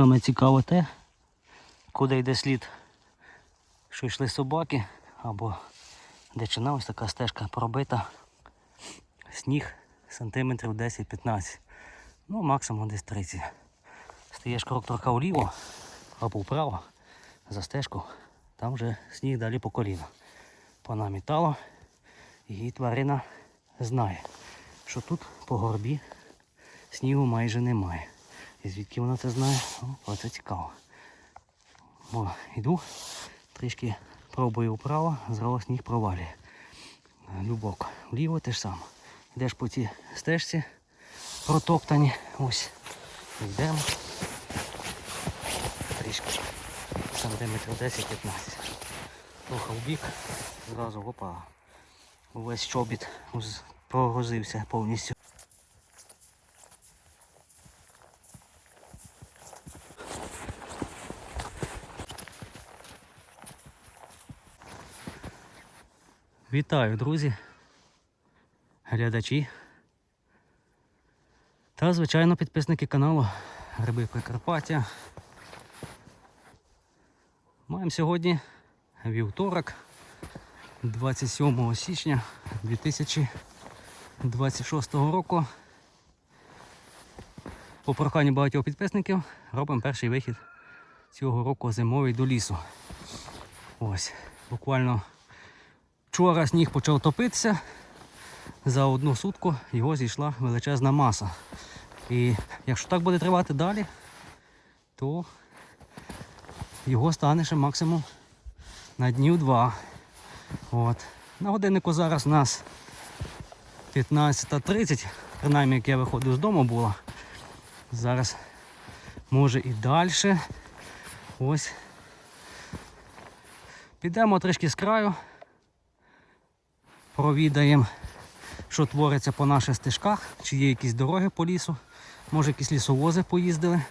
Саме цікаве те, куди йде слід, що йшли собаки, або дичина, ось така стежка пробита. Сніг сантиметрів 10-15. Ну, максимум десь 30. Стаєш крок трохи вліво або вправо за стежку, там вже сніг далі по коліна. Понамітало, і тварина знає, що тут по горбі снігу майже немає. І звідки вона це знає, ну, оце цікаво. Бо йду, трішки пробую вправо, зразу сніг провалює. Любок. Вліво те ж саме. Йдеш по цій стежці протоптані. Ось. Йдемо. Трішки. Сантиметрів 10-15. Трохи в бік, зразу опа. Увесь чобіт уз- прогрузився повністю. Вітаю, друзі, глядачі та, звичайно, підписники каналу Гриби Прикарпаття. Маємо сьогодні вівторок, 27 січня 2026 року. По проханню багатьох підписників робимо перший вихід цього року зимовий до лісу. Ось, буквально Вчора сніг почав топитися. За одну сутку його зійшла величезна маса. І якщо так буде тривати далі, то його стане ще максимум на днів два. От. На годиннику зараз у нас 15.30, принаймні як я виходив з дому було. Зараз може і далі. Ось. Підемо трішки з краю провідаємо, що твориться по наших стежках, чи є якісь дороги по лісу, може якісь лісовози поїздили,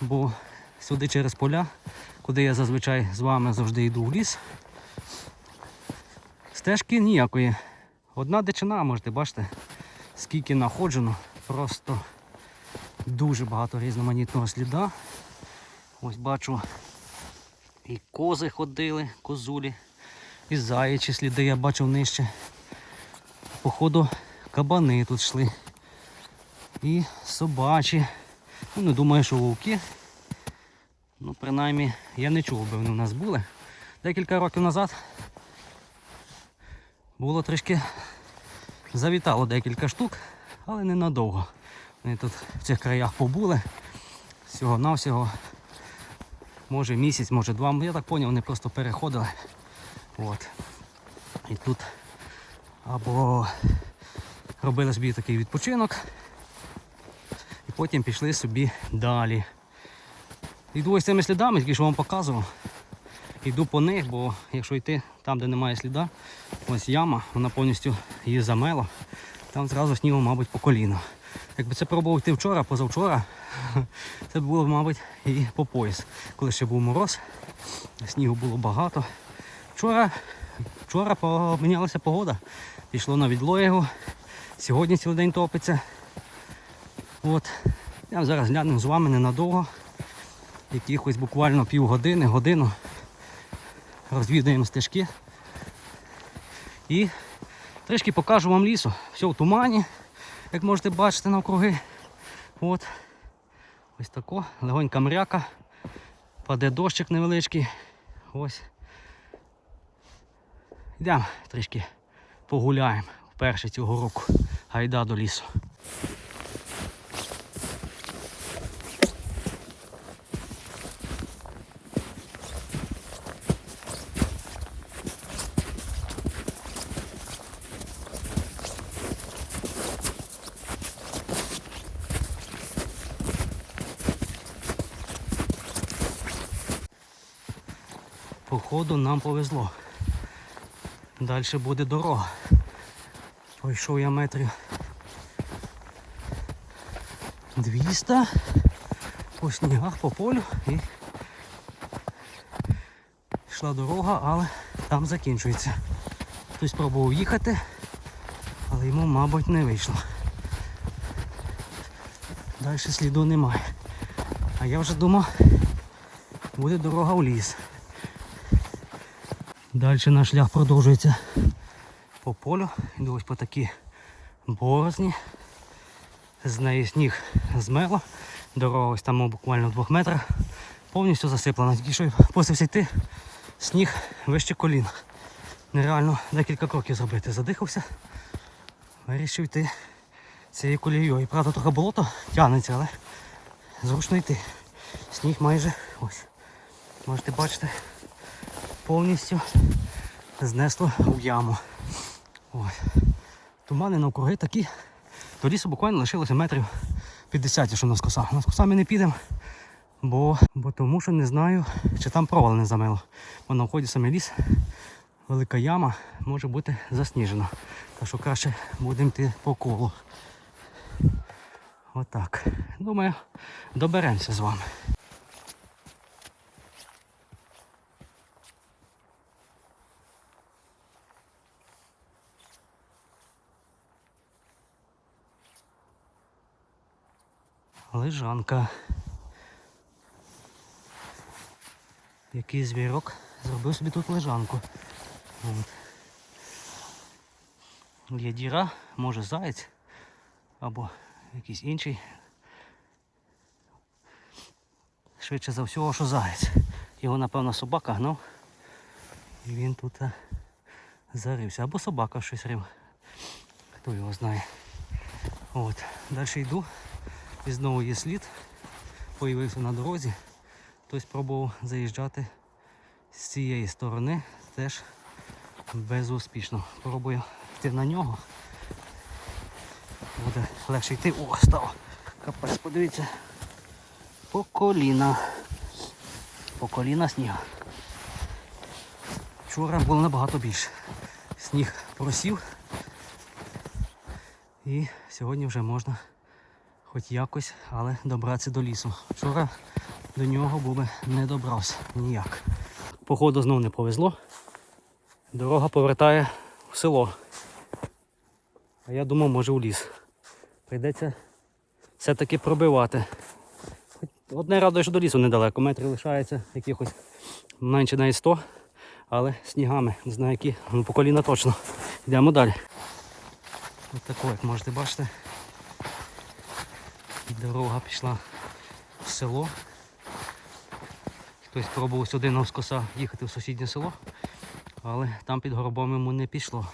бо сюди через поля, куди я зазвичай з вами завжди йду в ліс. Стежки ніякої. Одна дичина, можете бачите, скільки находжено, просто дуже багато різноманітного сліда. Ось бачу і кози ходили, козулі. І заячі сліди я бачив нижче. Походу кабани тут йшли. І собачі. Ну, не думаю, що вовки. Ну, принаймні, я не чув, би вони у нас були. Декілька років назад було трішки завітало декілька штук, але ненадовго. Вони тут в цих краях побули. Всього-навсього. Може місяць, може два. Я так зрозумів, вони просто переходили. От. І тут або робили собі такий відпочинок і потім пішли собі далі. Йду ось цими слідами, які що вам показував. Йду по них, бо якщо йти там, де немає сліда, ось яма, вона повністю її замело. Там зразу снігу, мабуть, по коліно. Якби це пробував йти вчора, позавчора, це б було, мабуть, і по пояс. Коли ще був мороз, снігу було багато. Вчора, вчора помінялася погода, пішло на відло його. Сьогодні цілий день топиться. От. Я зараз глянемо з вами ненадовго. Якихось буквально півгодини, годину. Розвідаємо стежки. І трішки покажу вам лісу. Все в тумані, як можете бачити навкруги. От. Ось тако, легонька мряка. Паде дощик невеличкий. Ось. Йдемо трішки погуляємо вперше цього року. Гайда до лісу. Походу нам повезло. Далі буде дорога. Пройшов я метрів 200 по снігах, по полю і йшла дорога, але там закінчується. Хтось пробував їхати, але йому, мабуть, не вийшло. Далі сліду немає. А я вже думав, буде дорога в ліс. Далі наш шлях продовжується по полю. Йду ось по такі борозні. З неї сніг змело. Дорога ось там буквально в двох метрах. Повністю засиплена. Тільки що посився йти, сніг вище колін. Нереально декілька кроків зробити. Задихався. Вирішив йти цією колією. І правда трохи болото тягнеться, але зручно йти. Сніг майже ось. Можете бачити, повністю знесло в яму. Ось. Тумани навкруги такі. До лісу буквально лишилося метрів 50, якщо на скоса. На скоса ми не підемо, бо, бо тому що не знаю, чи там провал не замило. Бо на вході саме ліс, велика яма, може бути засніжена. Так що краще будемо йти по колу. Отак. Думаю, доберемося з вами. Лежанка. Який звірок зробив собі тут лежанку. От. Є діра, може заєць або якийсь інший. Швидше за всього, що заєць. Його, напевно, собака гнав. І він тут е, зарився. Або собака щось рив. Хто його знає. От. Далі йду. І знову є слід. Появився на дорозі. Хтось пробував заїжджати з цієї сторони. Теж безуспішно. Пробую йти на нього. Буде легше йти. О, став. Капець, подивіться. По коліна. По коліна сніга. Вчора було набагато більше. Сніг просів. І сьогодні вже можна хоч якось, але добратися до лісу. Вчора до нього був би не добрався ніяк. Походу знов не повезло. Дорога повертає в село. А я думав, може у ліс. Прийдеться все-таки пробивати. Одне радує, що до лісу недалеко, метрів лишається якихось менше навіть 100, але снігами, не знаю які, ну по коліна точно. Йдемо далі. Ось тако, як можете бачити. Дорога пішла в село. Хтось пробував сюди навскоса їхати в сусіднє село, але там під горбом йому не пішло.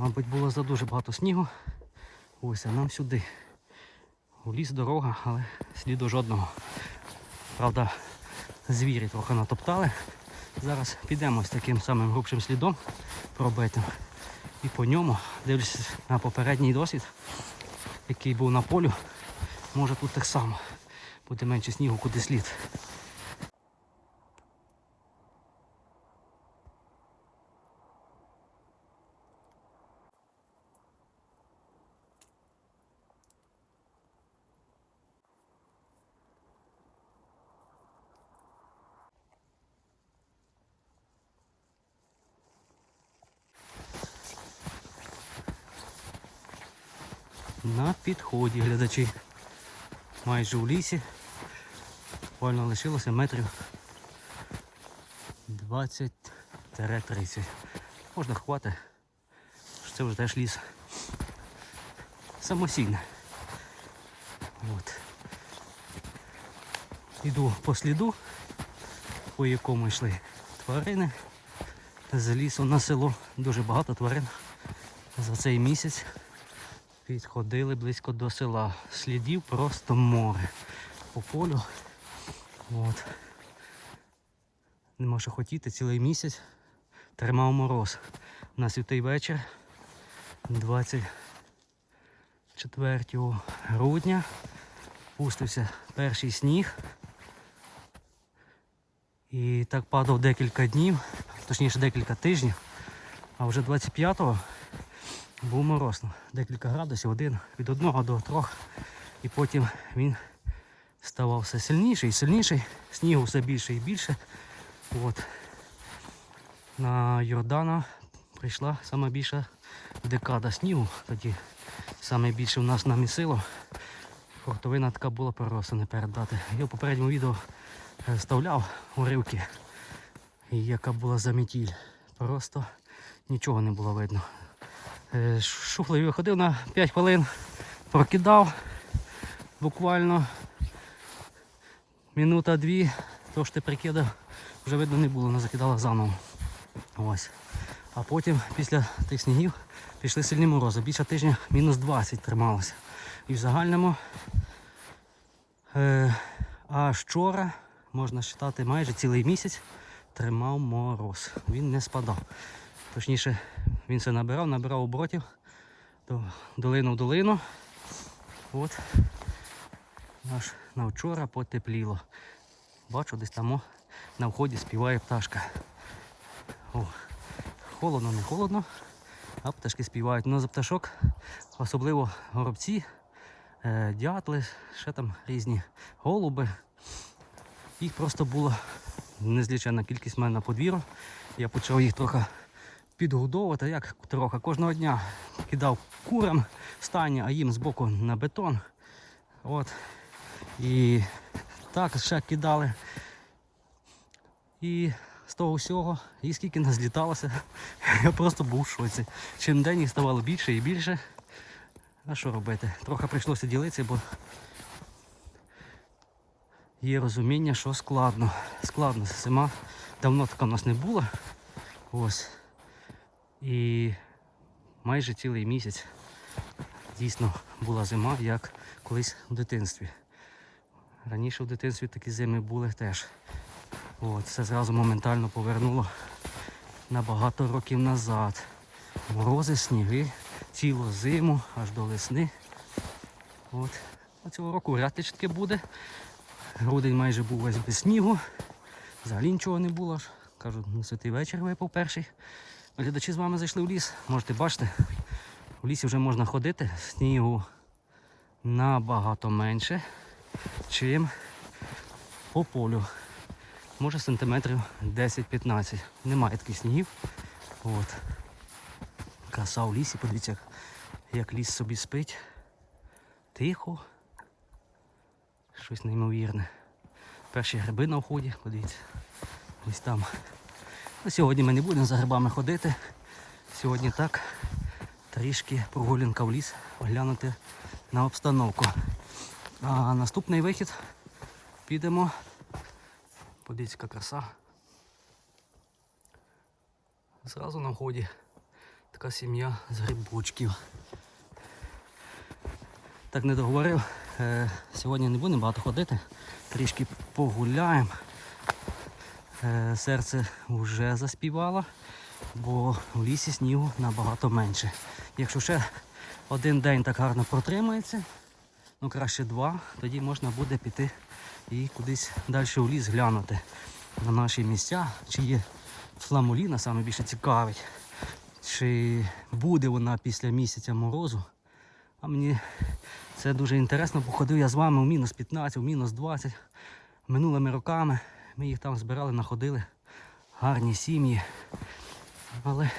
Мабуть, було за дуже багато снігу. Ось, а нам сюди. У ліс дорога, але сліду жодного. Правда, звірі трохи натоптали. Зараз підемо з таким самим грубшим слідом пробитим. І по ньому, дивлюся на попередній досвід, який був на полю, може тут так само. Буде менше снігу, куди слід. На підході глядачі. Майже у лісі. Буквально лишилося метрів 20-30. Можна хвати, що це вже теж ліс. Самосійне. От. Іду по сліду, по якому йшли тварини. З лісу на село дуже багато тварин за цей місяць. Підходили близько до села. Слідів просто море. По полю. От. Нема що хотіти цілий місяць. Тримав мороз. На святий вечір. 24 грудня. Пустився перший сніг. І так падав декілька днів, точніше декілька тижнів. А вже 25-го був мороз, ну, декілька градусів, один від одного до трьох. І потім він ставав все сильніший і сильніший, снігу все більше і більше. От. На Йордана прийшла сама більша декада снігу. Тоді саме більше в нас намісило. Фруктовина така була просто не передати. Я в попередньому відео е, вставляв уривки, яка була замітіль. Просто нічого не було видно. Е, Шуфлею виходив на 5 хвилин, прокидав буквально минута дві, то що ти прикидав, вже видно не було, вона закидала заново. Ось. А потім після тих снігів пішли сильні морози. Більше тижня мінус 20 трималося. І в загальному е, аж вчора, можна вважати, майже цілий місяць тримав мороз. Він не спадав. Точніше, він все набирав, набирав оборотів до долину в долину. От. Аж на вчора потепліло. Бачу, десь там на вході співає пташка. О, холодно, не холодно, а пташки співають. Ну за пташок, особливо горобці, е, дятли, ще там різні голуби. Їх просто було незліченна кількість в мене на подвір'ю. Я почав їх трохи підгодовувати, як трохи. Кожного дня кидав курам стані, а їм збоку на бетон. От. І так ще кидали. І з того всього, і скільки нас зліталося, я просто був в шоці. Чим день їх ставало більше і більше. А що робити? Трохи прийшлося ділитися, бо є розуміння, що складно. Складно зима. Давно така в нас не було. Ось. І майже цілий місяць дійсно була зима, як колись в дитинстві. Раніше в дитинстві такі зими були теж. От, це зразу моментально повернуло на багато років назад. Морози, сніги, цілу зиму, аж до весни. От. А цього року вряд ли ж таки буде. Грудень майже був весь без снігу. Взагалі нічого не було. ж. Кажу, на святий вечір випав перший. Глядачі з вами зайшли в ліс. Можете бачити, в лісі вже можна ходити. Снігу набагато менше, чим по полю. Може сантиметрів 10-15. Немає таких снігів. От. Краса в лісі, подивіться, як, як ліс собі спить. Тихо. Щось неймовірне. Перші гриби на вході, подивіться. Ось там. Сьогодні ми не будемо за грибами ходити. Сьогодні так трішки прогулянка в ліс, оглянути на обстановку. А наступний вихід підемо. Подивіться, краса. Зразу на вході така сім'я з грибочків. Так не договорив. Е, сьогодні не будемо багато ходити. Трішки погуляємо. Е, серце вже заспівало, бо в лісі снігу набагато менше. Якщо ще один день так гарно протримається, ну краще два, тоді можна буде піти і кудись далі у ліс глянути на наші місця, чи є фламуліна, саме більше цікавить, чи буде вона після місяця морозу. А мені це дуже інтересно, походив я з вами у мінус 15, у мінус 20 минулими роками. Ми їх там збирали, находили. Гарні сім'ї. Але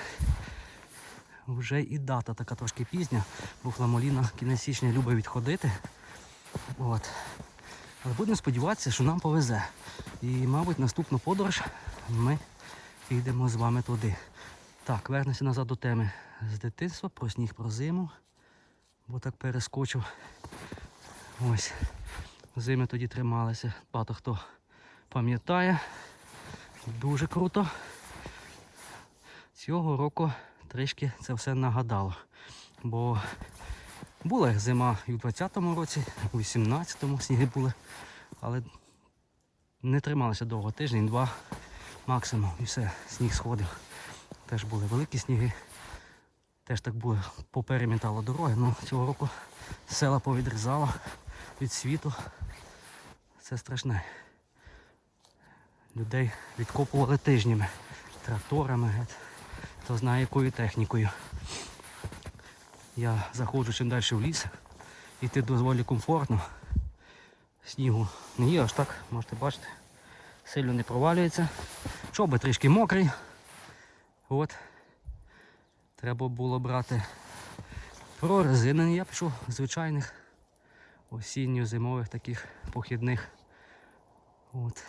вже і дата така трошки пізня, бо фламоліна кінець січня любить відходити. От. Але будемо сподіватися, що нам повезе. І, мабуть, наступну подорож ми підемо з вами туди. Так, вернемося назад до теми з дитинства, про сніг, про зиму. Бо так перескочив. Ось. Зими тоді трималися. Багато хто пам'ятає. Дуже круто. Цього року трішки це все нагадало. Бо була зима і в 20-му році, у 18-му сніги були, але не трималися довго, тиждень-два максимум і все, сніг сходив. Теж були великі сніги. Теж так було поперемітало дороги, але цього року села повідрізало від світу. Це страшне. Людей відкопували тижнями, тракторами, хто знає якою технікою. Я заходжу чим далі в ліс, йти доволі комфортно. Снігу не є аж так, можете бачити, сильно не провалюється. Чоби трішки мокрий. От. Треба було брати прорезинені, я пішов звичайних. осінньо-зимових таких похідних. От.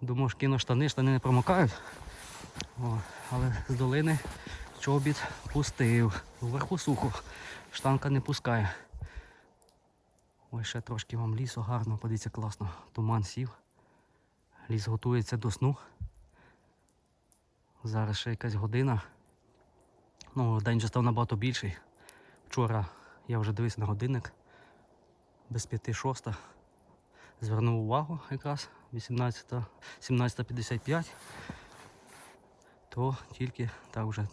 Думав, кину штани, штани не промокають. О, але з долини чобіт пустив. Вверху сухо. Штанка не пускає. Ой, ще трошки вам лісу гарно, подивіться класно. Туман сів. Ліс готується до сну. Зараз ще якась година. Ну, день вже став набагато більший. Вчора я вже дивився на годинник. Без п'яти шоста. Звернув увагу якраз 18, 17.55. То тільки так вже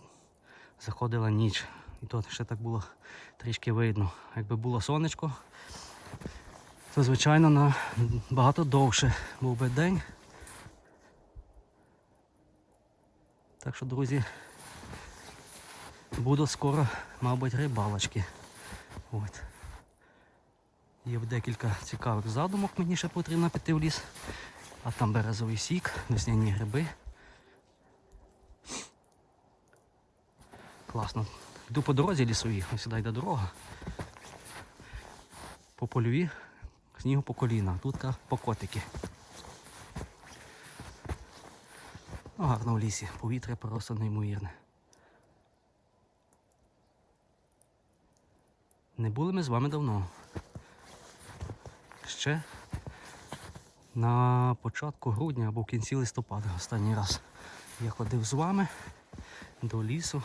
заходила ніч. І то ще так було трішки видно. Якби було сонечко, то звичайно на багато довше був би день. Так що, друзі, будуть скоро, мабуть, рибалочки. От. Є декілька цікавих задумок, мені ще потрібно піти в ліс. А там березовий сік, весняні гриби. Класно. Йду по дорозі лісовій, ось сюди йде дорога. По польові, снігу по коліна, тут по котики. Ну, гарно в лісі, повітря просто неймовірне. Не були ми з вами давно. Ще на початку грудня або в кінці листопада останній раз я ходив з вами до лісу.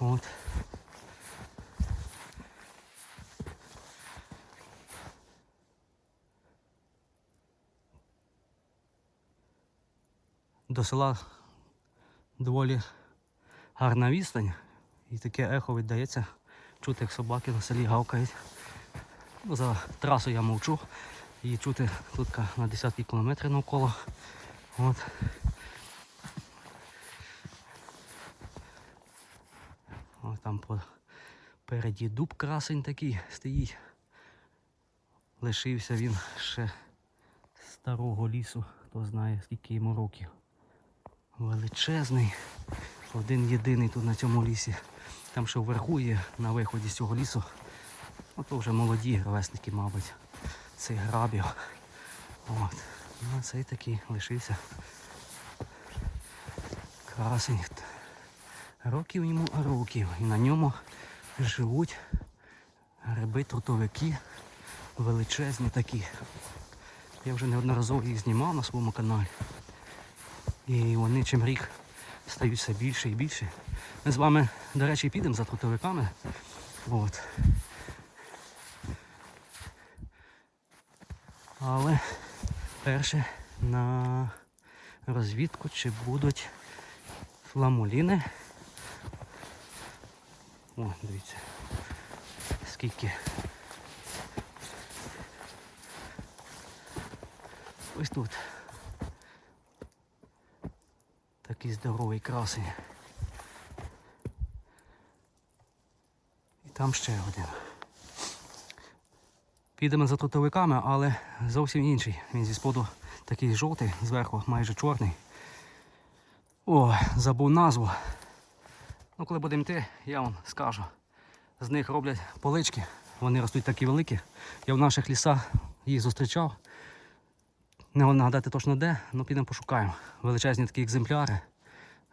От. До села доволі гарна відстань і таке ехо віддається. Чути, як собаки на селі гавкають. За трасу я мовчу. Її чути тут на десятки кілометрів навколо. От. Ось там попереді дуб красень такий стоїть. Лишився він ще старого лісу, хто знає скільки йому років. Величезний. Один єдиний тут на цьому лісі. Там ще вверху є на виході з цього лісу. Ну, то вже молоді ровесники, мабуть, цих грабів. От. Ну, цей такий лишився. Красень. Років йому років. І на ньому живуть гриби трутовики величезні такі. Я вже неодноразово їх знімав на своєму каналі. І вони чим рік стають все більше і більше. Ми з вами, до речі, підемо за трутовиками. От. Але перше на розвідку, чи будуть фламуліни. О, дивіться, скільки. Ось тут. Такий здоровий красень. Там ще один. Підемо за трутовиками, але зовсім інший. Він зі споду такий жовтий, зверху майже чорний. О, забув назву. Ну, коли будемо йти, я вам скажу. З них роблять полички, вони ростуть такі великі. Я в наших лісах їх зустрічав. Не можу нагадати точно де, але підемо пошукаємо. Величезні такі екземпляри.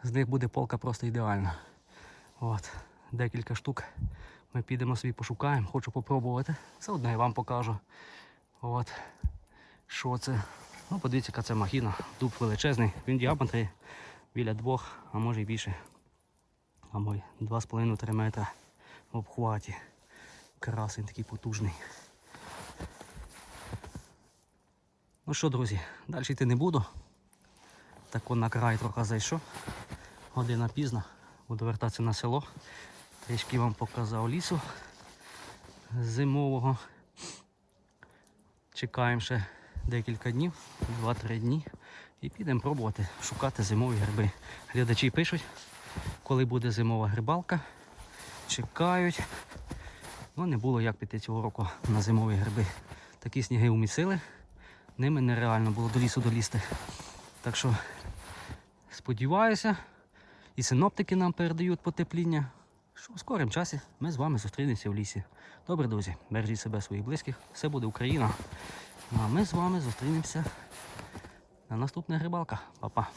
З них буде полка просто ідеальна. От, декілька штук. Ми підемо собі пошукаємо, хочу попробувати. Все одно я вам покажу. От. Що це? Ну, подивіться, яка це махіна. Дуб величезний. Він діаметрі біля двох, а може і більше. А мой 2,5-3 метра в обхваті. Красень такий потужний. Ну що, друзі, далі йти не буду. Так он на край трохи зайшов. Година пізна. Буду вертатися на село. Трішки вам показав лісу зимового. Чекаємо ще декілька днів, 2-3 дні. І підемо пробувати шукати зимові гриби. Глядачі пишуть, коли буде зимова грибалка. Чекають. Ну не було як піти цього року на зимові гриби. Такі сніги умісили. Ними нереально було до лісу долізти. Так що сподіваюся, і синоптики нам передають потепління, що в скорім часі ми з вами зустрінемося в лісі. Добре, друзі, бережіть себе своїх близьких, все буде Україна. Ну, а ми з вами зустрінемося на наступних рибалках. Па-па.